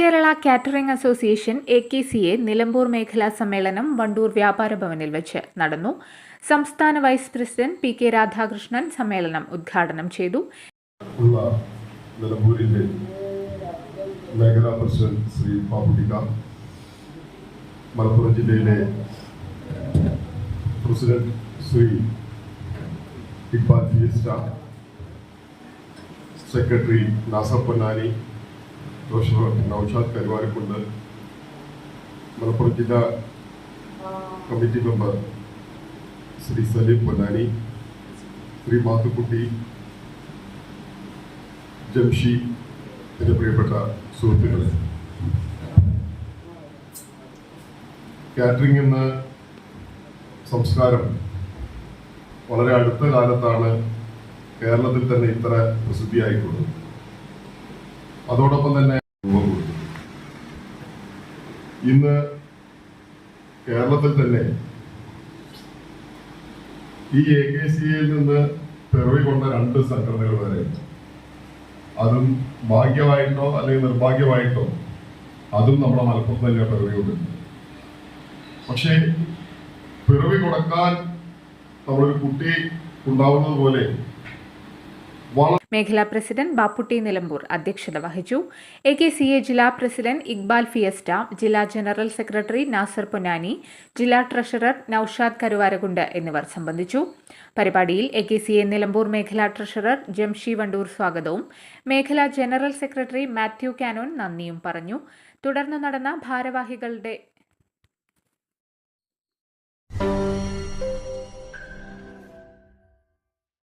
Kerala catering association A K C A Nilambur മേഖലാ സമ്മേളനം വണ്ടൂർ വ്യാപാര ഭവനിൽ വെച്ച് നടന്നു. സംസ്ഥാന vice president P K Radhakrishnan സമ്മേളനം ഉദ്ഘാടനം ചെയ്തു. നിലമ്പൂരിന്റെ മേഖലാ പ്രസിഡന്റ് ശ്രീ പാപ്പുട്ടിക്ക മലപ്പുറം ജില്ലയിലെ president Shri Iqbal secretary Nasar treasurer Noushad Karuvarakundu Malappuram ജില്ലാ കമ്മിറ്റി മെമ്പർ ശ്രീ സലീം പൊന്നാനി ശ്രീ മാത്തുക്കുട്ടി ജംഷി എന്റെ പ്രിയപ്പെട്ട സുഹൃത്തുക്കളെ. കാറ്ററിംഗ് എന്ന സംസ്കാരം വളരെ അടുത്ത കാലത്താണ് കേരളത്തിൽ തന്നെ ഇത്ര പ്രസിദ്ധിയായിട്ടുള്ളത്. അതോടൊപ്പം തന്നെ ഇന്ന് കേരളത്തിൽ തന്നെ ഈ എ കെ സിയിൽ നിന്ന് പിറവി കൊണ്ട രണ്ട് സംഘടനകൾ വരെ അതും ഭാഗ്യമായിട്ടോ അല്ലെങ്കിൽ നിർഭാഗ്യമായിട്ടോ അതും നമ്മുടെ മലപ്പുറത്ത് തന്നെ പിറവിയുണ്ട് പക്ഷേ പിറവി കൊടുക്കാൻ നമ്മളൊരു കുട്ടി ഉണ്ടാവുന്നത് പോലെ വളരെ മേഖലാ പ്രസിഡന്റ് ബാപ്പുട്ടി നിലമ്പൂർ അധ്യക്ഷത വഹിച്ചു. എ കെ സി എ ജില്ലാ പ്രസിഡന്റ് ഇക്ബാൽ ഫിയസ്റ്റ ജില്ലാ ജനറൽ സെക്രട്ടറി നാസർ പൊന്നാനി ജില്ലാ ട്രഷറർ നൌഷാദ് കരുവാരകുണ്ട് എന്നിവർ സംബന്ധിച്ചു. പരിപാടിയിൽ A K C A Nilambur മേഖലാ ട്രഷറർ ജംഷി വണ്ടൂർ സ്വാഗതവും മേഖലാ ജനറൽ സെക്രട്ടറി മാത്യു കാനോൻ നന്ദിയും പറഞ്ഞു. തുടർന്ന് നടന്ന ഭാരവാഹികളുടെ